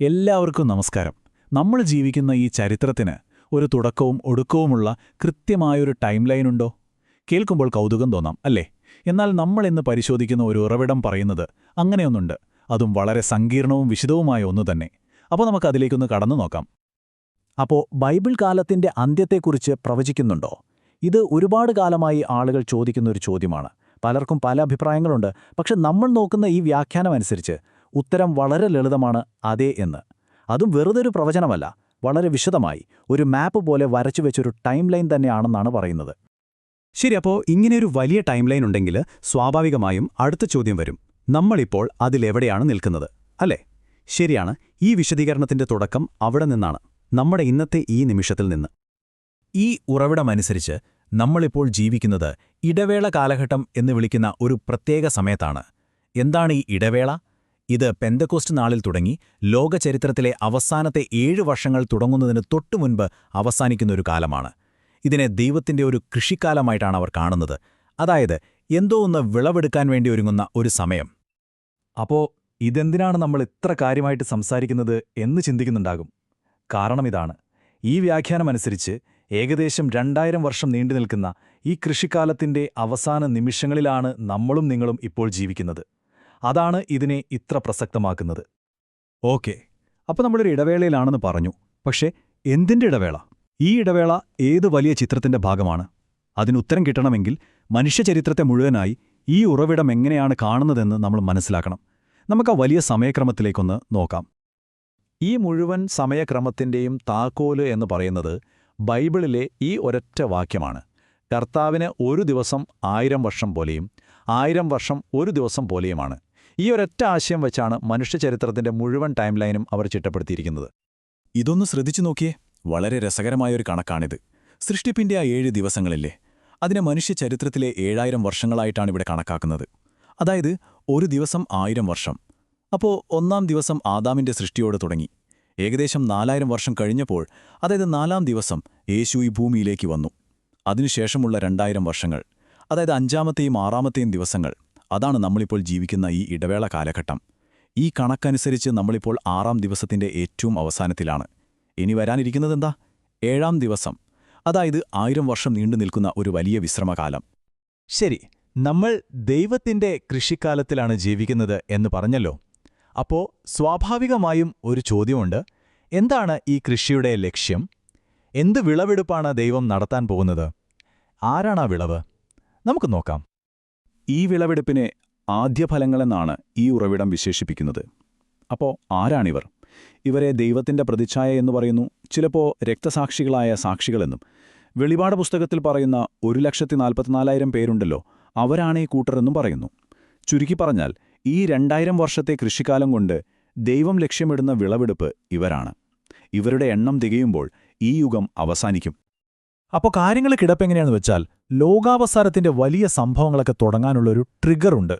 എല്ലാവർക്കും നമസ്കാരം. നമ്മൾ ജീവിക്കുന്ന ഈ ചരിത്രത്തിന് ഒരു തുടക്കവും ഒടുക്കവുമുള്ള കൃത്യമായൊരു ടൈം ലൈനുണ്ടോ കേൾക്കുമ്പോൾ കൗതുകം തോന്നാം അല്ലേ? എന്നാൽ നമ്മൾ ഇന്ന് പരിശോധിക്കുന്ന ഒരു ഉറവിടം പറയുന്നത് അങ്ങനെയൊന്നുണ്ട്. അതും വളരെ സങ്കീർണവും വിശദവുമായ ഒന്നു തന്നെ. അപ്പോൾ നമുക്ക് അതിലേക്കൊന്ന് കടന്നു നോക്കാം. അപ്പോൾ ബൈബിൾ കാലത്തിന്റെ അന്ത്യത്തെക്കുറിച്ച് പ്രവചിക്കുന്നുണ്ടോ? ഇത് ഒരുപാട് കാലമായി ആളുകൾ ചോദിക്കുന്ന ഒരു ചോദ്യമാണ്. പലർക്കും പല അഭിപ്രായങ്ങളുണ്ട്. പക്ഷെ നമ്മൾ നോക്കുന്ന ഈ വ്യാഖ്യാനം അനുസരിച്ച് ഉത്തരം വളരെ ലളിതമാണ് അതെ എന്ന്. അതും വെറുതൊരു പ്രവചനമല്ല വളരെ വിശദമായി ഒരു മാപ്പ് പോലെ വരച്ചു വെച്ചൊരു ടൈം ലൈൻ തന്നെയാണെന്നാണ് പറയുന്നത്. ശരി അപ്പോൾ ഇങ്ങനെയൊരു വലിയ ടൈം ലൈൻ ഉണ്ടെങ്കിൽ സ്വാഭാവികമായും അടുത്ത ചോദ്യം വരും. നമ്മളിപ്പോൾ അതിലെവിടെയാണ് നിൽക്കുന്നത് അല്ലേ? ശരിയാണ് ഈ വിശദീകരണത്തിന്റെ തുടക്കം അവിടെ നിന്നാണ് നമ്മുടെ ഇന്നത്തെ ഈ നിമിഷത്തിൽ നിന്ന്. ഈ ഉറവിടമനുസരിച്ച് നമ്മളിപ്പോൾ ജീവിക്കുന്നത് ഇടവേള കാലഘട്ടം എന്ന് വിളിക്കുന്ന ഒരു പ്രത്യേക സമയത്താണ്. എന്താണ് ഈ ഇടവേള? ഇത് പെന്തക്കോസ്റ്റ് നാളിൽ തുടങ്ങി ലോകചരിത്രത്തിലെ അവസാനത്തെ ഏഴ് വർഷങ്ങൾ തുടങ്ങുന്നതിന് തൊട്ടുമുൻപ് അവസാനിക്കുന്ന ഒരു കാലമാണ്. ഇതിനെ ദൈവത്തിന്റെ ഒരു കൃഷിക്കാലമായിട്ടാണ് അവർ കാണുന്നത്. അതായത് എന്തോ ഒന്ന് വിളവെടുക്കാൻ വേണ്ടി ഒരുങ്ങുന്ന ഒരു സമയം. അപ്പോ ഇതെന്തിനാണ് നമ്മൾ ഇത്ര കാര്യമായിട്ട് സംസാരിക്കുന്നത് എന്ന് ചിന്തിക്കുന്നുണ്ടാകും. കാരണം ഇതാണ്. ഈ വ്യാഖ്യാനമനുസരിച്ച് ഏകദേശം രണ്ടായിരം വർഷം നീണ്ടുനിൽക്കുന്ന ഈ കൃഷിക്കാലത്തിന്റെ അവസാന നിമിഷങ്ങളിലാണ് നമ്മളും നിങ്ങളും ഇപ്പോൾ ജീവിക്കുന്നത്. അതാണ് ഇതിനെ ഇത്ര പ്രസക്തമാക്കുന്നത്. ഓക്കെ. അപ്പോൾ നമ്മളൊരു ഇടവേളയിലാണെന്ന് പറഞ്ഞു. പക്ഷേ എന്തിന്റെ ഇടവേള? ഈ ഇടവേള ഏത് വലിയ ചിത്രത്തിന്റെ ഭാഗമാണ്? അതിനുത്തരം കിട്ടണമെങ്കിൽ മനുഷ്യചരിത്രത്തെ മുഴുവനായി ഈ ഉറവിടം എങ്ങനെയാണ് കാണുന്നതെന്ന് നമ്മൾ മനസ്സിലാക്കണം. നമുക്ക് ആ വലിയ സമയക്രമത്തിലേക്കൊന്ന് നോക്കാം. ഈ മുഴുവൻ സമയക്രമത്തിന്റെയും താക്കോൽ എന്ന് പറയുന്നത് ബൈബിളിലെ ഈ ഒരൊറ്റ വാക്യമാണ്. കർത്താവിന് ഒരു ദിവസം ആയിരം വർഷം പോലെയും ആയിരം വർഷം ഒരു ദിവസം പോലെയുമാണ്. ഈ ഒരൊറ്റ ആശയം വെച്ചാണ് മനുഷ്യചരിത്രത്തിന്റെ മുഴുവൻ ടൈംലൈനും അവർ ചിട്ടപ്പെടുത്തിയിരിക്കുന്നത്. ഇതൊന്ന് ശ്രദ്ധിച്ചു നോക്കിയേ. വളരെ രസകരമായൊരു കണക്കാണിത്. സൃഷ്ടിപ്പിന്റെ ആ ഏഴ് ദിവസങ്ങളില്ലേ അതിനെ മനുഷ്യ ചരിത്രത്തിലെ ഏഴായിരം വർഷങ്ങളായിട്ടാണ് ഇവിടെ കണക്കാക്കുന്നത്. അതായത് ഒരു ദിവസം ആയിരം വർഷം. അപ്പോൾ ഒന്നാം ദിവസം ആദാമിന്റെ സൃഷ്ടിയോട് തുടങ്ങി. ഏകദേശം നാലായിരം വർഷം കഴിഞ്ഞപ്പോൾ അതായത് നാലാം ദിവസം യേശു ഈ ഭൂമിയിലേക്ക് വന്നു. അതിനുശേഷമുള്ള രണ്ടായിരം വർഷങ്ങൾ അതായത് അഞ്ചാമത്തെയും ആറാമത്തെയും ദിവസങ്ങൾ. അതാണ് നമ്മളിപ്പോൾ ജീവിക്കുന്ന ഈ ഇടവേള കാലഘട്ടം. ഈ കണക്കനുസരിച്ച് നമ്മളിപ്പോൾ ആറാം ദിവസത്തിന്റെ ഏറ്റവും അവസാനത്തിലാണ്. ഇനി വരാനിരിക്കുന്നതെന്താ? ഏഴാം ദിവസം. അതായത് ആയിരം വർഷം നീണ്ടു നിൽക്കുന്ന ഒരു വലിയ വിശ്രമകാലം. ശരി നമ്മൾ ദൈവത്തിന്റെ കൃഷിക്കാലത്തിലാണ് ജീവിക്കുന്നത് എന്ന് പറഞ്ഞല്ലോ. അപ്പോ സ്വാഭാവികമായും ഒരു ചോദ്യമുണ്ട്. എന്താണ് ഈ കൃഷിയുടെ ലക്ഷ്യം? എന്ത് വിളവെടുപ്പാണ് ദൈവം നടത്താൻ പോകുന്നത്? ആരാണ് ആ വിളവ്? നമുക്ക് നോക്കാം. ഈ വിളവെടുപ്പിനെ ആദ്യഫലങ്ങളെന്നാണ് ഈ ഉറവിടം വിശേഷിപ്പിക്കുന്നത്. അപ്പോ ആരാണിവർ? ഇവരെ ദൈവത്തിന്റെ പ്രതിച്ഛായ എന്ന് പറയുന്നു ചിലപ്പോ രക്തസാക്ഷികളായ സാക്ഷികളെന്നും. വെളിപാട് പുസ്തകത്തിൽ പറയുന്ന ഒരു ലക്ഷത്തി നാൽപ്പത്തിനാലായിരം പേരുണ്ടല്ലോ അവരാണ് ഈ കൂട്ടരെന്നും പറയുന്നു. ചുരുക്കി പറഞ്ഞാൽ ഈ രണ്ടായിരം വർഷത്തെ കൃഷിക്കാലം കൊണ്ട് ദൈവം ലക്ഷ്യമിടുന്ന വിളവെടുപ്പ് ഇവരാണ്. ഇവരുടെ എണ്ണം തികയുമ്പോൾ ഈ യുഗം അവസാനിക്കും. അപ്പോൾ കാര്യങ്ങൾ കിടപ്പെങ്ങനെയാണെന്ന് വെച്ചാൽ ലോകാവസാരത്തിന്റെ വലിയ സംഭവങ്ങളൊക്കെ തുടങ്ങാനുള്ളൊരു ട്രിഗറുണ്ട്.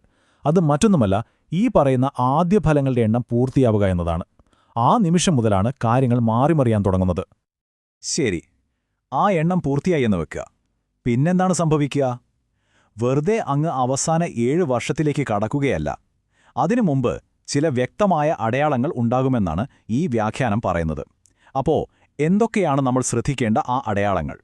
അത് മറ്റൊന്നുമല്ല ഈ പറയുന്ന ആദ്യ ഫലങ്ങളുടെ എണ്ണം പൂർത്തിയാവുക എന്നതാണ്. ആ നിമിഷം മുതലാണ് കാര്യങ്ങൾ മാറിമറിയാൻ തുടങ്ങുന്നത്. ശരി ആ എണ്ണം പൂർത്തിയായി എന്ന് വെക്കുക. പിന്നെന്താണ് സംഭവിക്കുക? വെറുതെ അങ്ങ് അവസാന ഏഴ് വർഷത്തിലേക്ക് കടക്കുകയല്ല. അതിനു മുമ്പ് ചില വ്യക്തമായ അടയാളങ്ങൾ ഉണ്ടാകുമെന്നാണ് ഈ വ്യാഖ്യാനം പറയുന്നത്. അപ്പോൾ എന്തൊക്കെയാണ് നമ്മൾ ശ്രദ്ധിക്കേണ്ട ആ അടയാളങ്ങൾ?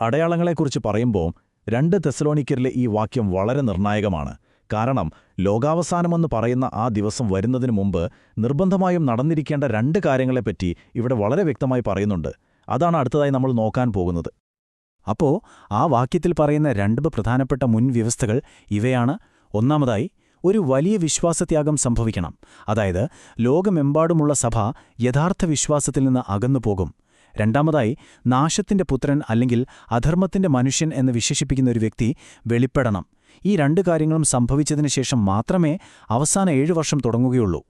അടയാളങ്ങളെക്കുറിച്ച് പറയുമ്പോൾ രണ്ട് തെസലോണിക്കരിലെ ഈ വാക്യം വളരെ നിർണായകമാണ്. കാരണം ലോകാവസാനമെന്ന് പറയുന്ന ആ ദിവസം വരുന്നതിന് മുമ്പ് നിർബന്ധമായും നടന്നിരിക്കേണ്ട രണ്ട് കാര്യങ്ങളെപ്പറ്റി ഇവിടെ വളരെ വ്യക്തമായി പറയുന്നുണ്ട്. അതാണ് അടുത്തതായി നമ്മൾ നോക്കാൻ പോകുന്നത്. അപ്പോ ആ വാക്യത്തിൽ പറയുന്ന രണ്ട് പ്രധാനപ്പെട്ട മുൻവ്യവസ്ഥകൾ ഇവയാണ്. ഒന്നാമതായി ഒരു വലിയ വിശ്വാസത്യാഗം സംഭവിക്കണം. അതായത് ലോകമെമ്പാടുമുള്ള സഭ യഥാർത്ഥ വിശ്വാസത്തിൽ നിന്ന് അകന്നുപോകും. രണ്ടാമതായി നാശത്തിന്റെ പുത്രൻ അല്ലെങ്കിൽ അധർമ്മത്തിന്റെ മനുഷ്യൻ എന്ന് വിശേഷിപ്പിക്കുന്ന ഒരു വ്യക്തി വെളിപ്പെടണം. ഈ രണ്ട് കാര്യങ്ങളും സംഭവിച്ചതിനു ശേഷം മാത്രമേ അവസാന ഏഴു വർഷം തുടങ്ങുകയുള്ളൂ.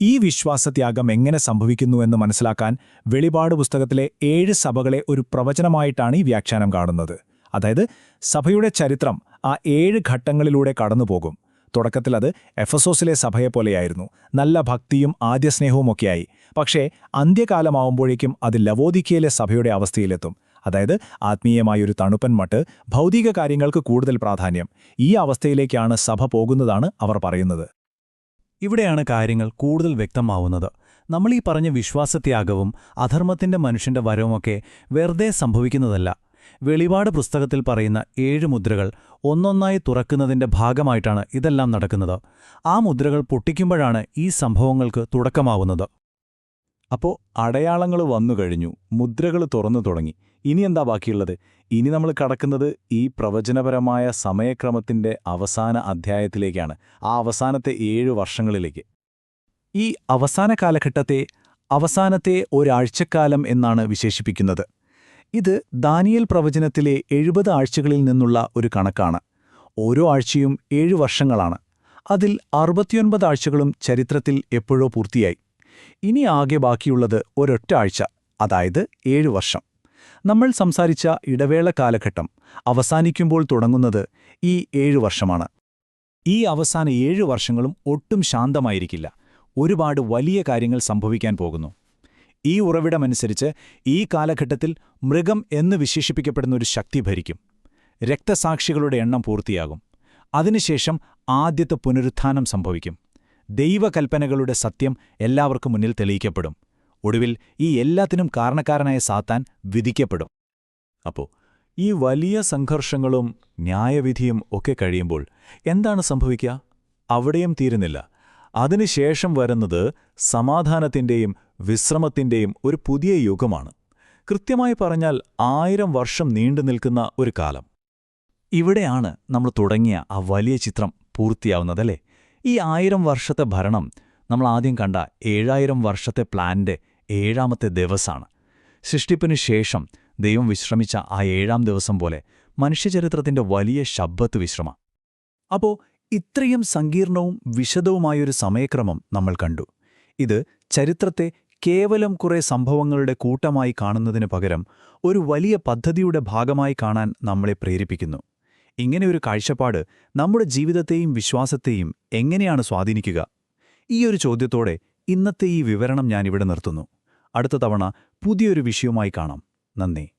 ഈ വിശ്വാസത്യാഗം എങ്ങനെ സംഭവിക്കുന്നുവെന്ന് മനസ്സിലാക്കാൻ വെളിപാട് പുസ്തകത്തിലെ ഏഴ് സഭകളെ ഒരു പ്രവചനമായിട്ടാണ് ഈ വ്യാഖ്യാനം കാണുന്നത്. അതായത് സഭയുടെ ചരിത്രം ആ ഏഴ് ഘട്ടങ്ങളിലൂടെ കടന്നുപോകും. തുടക്കത്തിൽ അത് എഫസോസിലെ സഭയെപ്പോലെയായിരുന്നു. നല്ല ഭക്തിയും ആദ്യസ്നേഹവുമൊക്കെയായി. പക്ഷേ അന്ത്യകാലമാവുമ്പോഴേക്കും അത് ലവോദിക്കയിലെ സഭയുടെ അവസ്ഥയിലെത്തും. അതായത് ആത്മീയമായൊരു തണുപ്പൻ മട്ട് ഭൗതിക കാര്യങ്ങൾക്ക് കൂടുതൽ പ്രാധാന്യം. ഈ അവസ്ഥയിലേക്കാണ് സഭ പോകുന്നതാണ് അവർ പറയുന്നത്. ഇവിടെയാണ് കാര്യങ്ങൾ കൂടുതൽ വ്യക്തമാവുന്നത്. നമ്മൾ ഈ പറഞ്ഞ വിശ്വാസത്യാഗവും അധർമ്മത്തിന്റെ മനുഷ്യന്റെ വരവുമൊക്കെ വെറുതെ സംഭവിക്കുന്നതല്ല. വെളിപാട് പുസ്തകത്തിൽ പറയുന്ന ഏഴ് മുദ്രകൾ ഒന്നൊന്നായി തുറക്കുന്നതിന്റെ ഭാഗമായിട്ടാണ് ഇതെല്ലാം നടക്കുന്നത്. ആ മുദ്രകൾ പൊട്ടിക്കുമ്പോഴാണ് ഈ സംഭവങ്ങൾക്ക് തുടക്കമാവുന്നത്. അപ്പോൾ അടയാളങ്ങൾ വന്നു കഴിഞ്ഞു. മുദ്രകൾ തുറന്നു തുടങ്ങി. ഇനി എന്താ ബാക്കിയുള്ളത്? ഇനി നമ്മൾ കടക്കുന്നത് ഈ പ്രവചനപരമായ സമയക്രമത്തിന്റെ അവസാന അധ്യായത്തിലേക്കാണ്. ആ അവസാനത്തെ ഏഴു വർഷങ്ങളിലേക്ക്. ഈ അവസാന കാലഘട്ടത്തെ അവസാനത്തെ ഒരാഴ്ചക്കാലം എന്നാണ് വിശേഷിപ്പിക്കുന്നത്. ഇത് ദാനിയൽ പ്രവചനത്തിലെ എഴുപത് ആഴ്ചകളിൽ നിന്നുള്ള ഒരു കണക്കാണ്. ഓരോ ആഴ്ചയും ഏഴു വർഷങ്ങളാണ്. അതിൽ അറുപത്തിയൊൻപത് ആഴ്ചകളും ചരിത്രത്തിൽ എപ്പോഴോ പൂർത്തിയായി. ഇനി ആകെ ബാക്കിയുള്ളത് ഒരൊറ്റ ആഴ്ച അതായത് ഏഴു വർഷം. നമ്മൾ സംസാരിച്ച ഇടവേള കാലഘട്ടം അവസാനിക്കുമ്പോൾ തുടങ്ങുന്നത് ഈ ഏഴു വർഷമാണ്. ഈ അവസാന ഏഴു വർഷങ്ങളും ഒട്ടും ശാന്തമായിരിക്കില്ല. ഒരുപാട് വലിയ കാര്യങ്ങൾ സംഭവിക്കാൻ പോകുന്നു. ഈ ഉറവിടമനുസരിച്ച് ഈ കാലഘട്ടത്തിൽ മൃഗം എന്ന് വിശേഷിപ്പിക്കപ്പെടുന്ന ഒരു ശക്തി ഭരിക്കും. രക്തസാക്ഷികളുടെ എണ്ണം പൂർത്തിയാകും. അതിനുശേഷം ആദ്യത്തെ പുനരുത്ഥാനം സംഭവിക്കും. ദൈവകൽപ്പനകളുടെ സത്യം എല്ലാവർക്കും മുന്നിൽ തെളിയിക്കപ്പെടും. ഒടുവിൽ ഈ എല്ലാത്തിനും കാരണക്കാരനായ സാത്താൻ വിധിക്കപ്പെടും. അപ്പോൾ ഈ വലിയ സംഘർഷങ്ങളും ന്യായവിധിയും ഒക്കെ കഴിയുമ്പോൾ എന്താണ് സംഭവിക്കുക? അവിടെയും തീരുന്നില്ല. അതിനുശേഷം വരുന്നത് സമാധാനത്തിന്റെയും വിശ്രമത്തിന്റെയും ഒരു പുതിയ യുഗമാണ്. കൃത്യമായി പറഞ്ഞാൽ ആയിരം വർഷം നീണ്ടുനിൽക്കുന്ന ഒരു കാലം. ഇവിടെയാണ് നമ്മൾ തുടങ്ങിയ ആ വലിയ ചിത്രം പൂർത്തിയാവുന്നതല്ലേ? ഈ ആയിരം വർഷത്തെ ഭരണം നമ്മൾ ആദ്യം കണ്ട ഏഴായിരം വർഷത്തെ പ്ലാന്റെ ഏഴാമത്തെ ദിവസമാണ് സൃഷ്ടിപ്പിനു ശേഷം ദൈവം വിശ്രമിച്ച ആ ഏഴാം ദിവസം പോലെ മനുഷ്യചരിത്രത്തിന്റെ വലിയ ശബ്ദത്ത് വിശ്രമ. അപ്പോ ഇത്രയും സങ്കീർണവും വിശദവുമായൊരു സമയക്രമം നമ്മൾ കണ്ടു. ഇത് ചരിത്രത്തെ കേവലം കുറേ സംഭവങ്ങളുടെ കൂട്ടമായി കാണുന്നതിന് പകരം ഒരു വലിയ പദ്ധതിയുടെ ഭാഗമായി കാണാൻ നമ്മളെ പ്രേരിപ്പിക്കുന്നു. ഇങ്ങനെയൊരു കാഴ്ചപ്പാട് നമ്മുടെ ജീവിതത്തെയും വിശ്വാസത്തെയും എങ്ങനെയാണ് സ്വാധീനിക്കുക? ഈ ഒരു ചോദ്യത്തോടെ ഇന്നത്തെ ഈ വിവരണം ഞാനിവിടെ നിർത്തുന്നു. അടുത്ത തവണ പുതിയൊരു വിഷയവുമായി കാണാം. നന്ദി.